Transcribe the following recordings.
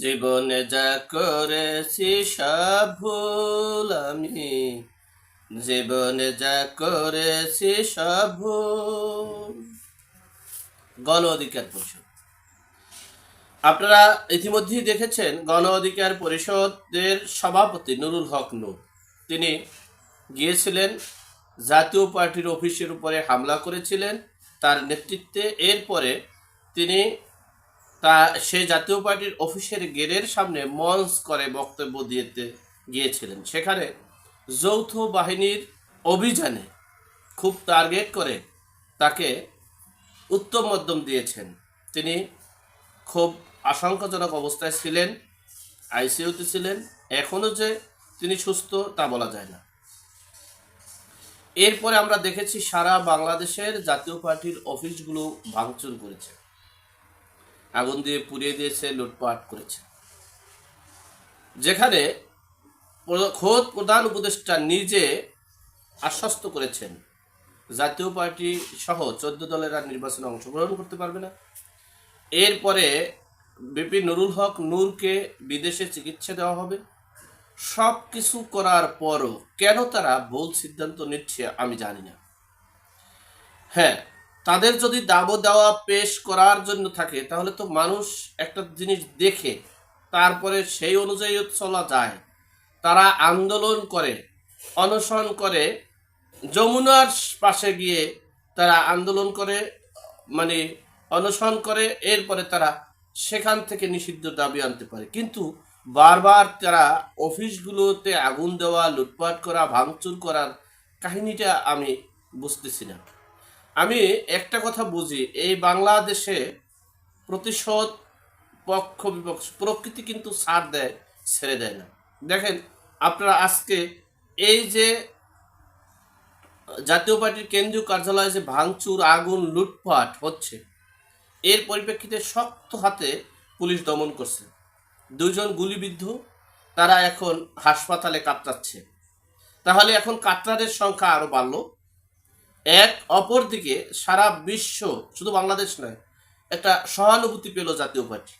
জীবনে যা করেছি সব ভুল আমি। জীবনে যা করেছি সব ভুল। গণ অধিকার পরিষদ। আপনারা ইতিমধ্যেই দেখেছেন গণ অধিকার পরিষদের সভাপতি নুরুল হক নূর। তিনি গিয়েছিলেন, জাতীয় পার্টির অফিসের উপরে হামলা করেছিলেন। তার নেতৃত্বে এরপরে তিনি তা সে জাতীয় পার্টির অফিসের গেটের সামনে মঞ্চ করে বক্তব্য দিতে গিয়েছিলেন। সেখানে যৌথ বাহিনীর অভিযানে খুব টার্গেট করে তাকে উত্তম মধ্যম দিয়েছেন। তিনি খুব আশঙ্কাজনক অবস্থায় ছিলেন, আইসিইউতে ছিলেন এখনও যে তিনি সুস্থ তা বলা যায় না। এরপরে আমরা দেখেছি সারা বাংলাদেশের জাতীয় পার্টির অফিসগুলো ভাঙচুর করেছে। আগুন দিয়ে পুড়িয়ে দিয়েছে লুটপাট করেছে। যেখানে খোদ প্রধান উপদেষ্টা নিজে আশ্বস্ত করেছেন, জাতীয় পার্টি সহ চোদ্দ দলের আর নির্বাচনে অংশগ্রহণ করতে পারবে না। এরপরে বিপি নুরুল হক নূরকে বিদেশে চিকিৎসা দেওয়া হবে। সব কিছু করার পরও কেন তারা ভুল সিদ্ধান্ত নিচ্ছে আমি জানি না। হ্যাঁ তাদের যদি দাবো দেওয়া পেশ করার জন্য থাকে, তাহলে তো মানুষ একটা জিনিস দেখে, তারপরে সেই অনুযায়ী চলা যায়। তারা আন্দোলন করে, অনশন করে, যমুনার পাশে গিয়ে তারা আন্দোলন করে মানে অনশন করে, এরপরে তারা সেখান থেকে নিষিদ্ধ দাবি আনতে পারে। কিন্তু বারবার তারা অফিসগুলোতে আগুন দেওয়া, লুটপাট করা, ভাঙচুর করার কাহিনীটা আমি বুঝতেছি না। আমি একটা কথা বুঝি, এই বাংলাদেশে প্রতিশোধ পক্ষ বিপক্ষ প্রকৃতি কিন্তু ছাড় দেয়, ছেড়ে দেয় না। দেখেন, আপনারা আজকে এই যে জাতীয় পার্টির কেন্দ্রীয় কার্যালয়ে যে ভাঙচুর, আগুন, লুটপাট হচ্ছে, এর পরিপ্রেক্ষিতে শক্ত হাতে পুলিশ দমন করছে। দুজন গুলিবিদ্ধ, তারা এখন হাসপাতালে কাতরাচ্ছে। তাহলে এখন কাতরাদের সংখ্যা আরও বাড়লো। এক অপর দিকে সারা বিশ্ব শুধু বাংলাদেশ নয়, একটা সহানুভূতি পেল জাতীয় পার্টি।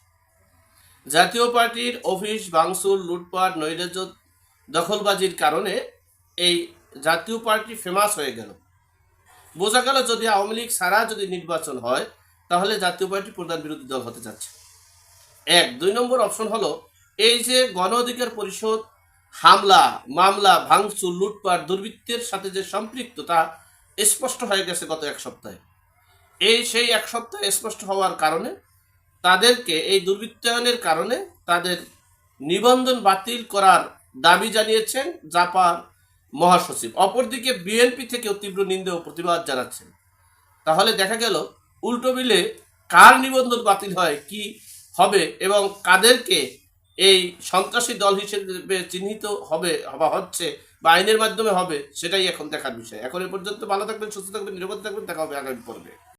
জাতীয় পার্টির অফিস ভাঙচুর লুটপাট, নৈরাজ্য দখলবাজির কারণে এই জাতীয় পার্টি ফেমাস হয়ে গেল। বোঝা গেল যদি আওয়ামী লীগ ছাড়া যদি নির্বাচন হয়, তাহলে জাতীয় পার্টি প্রধান বিরোধী দল হতে যাচ্ছে। এক, দুই নম্বর অপশন হলো, এই যে গণ অধিকার পরিষদ, হামলা, মামলা, ভাঙচুর, লুটপাট, দুর্বৃত্তের সাথে যে সম্পৃক্ত তা স্পষ্ট হয়ে গেছে গত এক সপ্তাহে। এই সেই এক সপ্তাহে স্পষ্ট হওয়ার কারণে তাদেরকে, এই দুর্বৃত্তায়নের কারণে তাদের নিবন্ধন বাতিল করার দাবি জানিয়েছেন জাপান মহাসচিব। অপরদিকে বিএনপি থেকেও তীব্র নিন্দা ও প্রতিবাদ জানাচ্ছেন। তাহলে দেখা গেল, উল্টো মিলে কার নিবন্ধন বাতিল হয়, কি হবে এবং কাদেরকে এই সন্ত্রাসী দল হিসেবে চিহ্নিত হবে বা হচ্ছে বা আইনের মাধ্যমে হবে, সেটাই এখন দেখার বিষয়। এখন এ পর্যন্ত ভালো থাকবেন, সুস্থ থাকবেন, নিরাপদ থাকবেন, দেখা হবে আগামী পর্বে।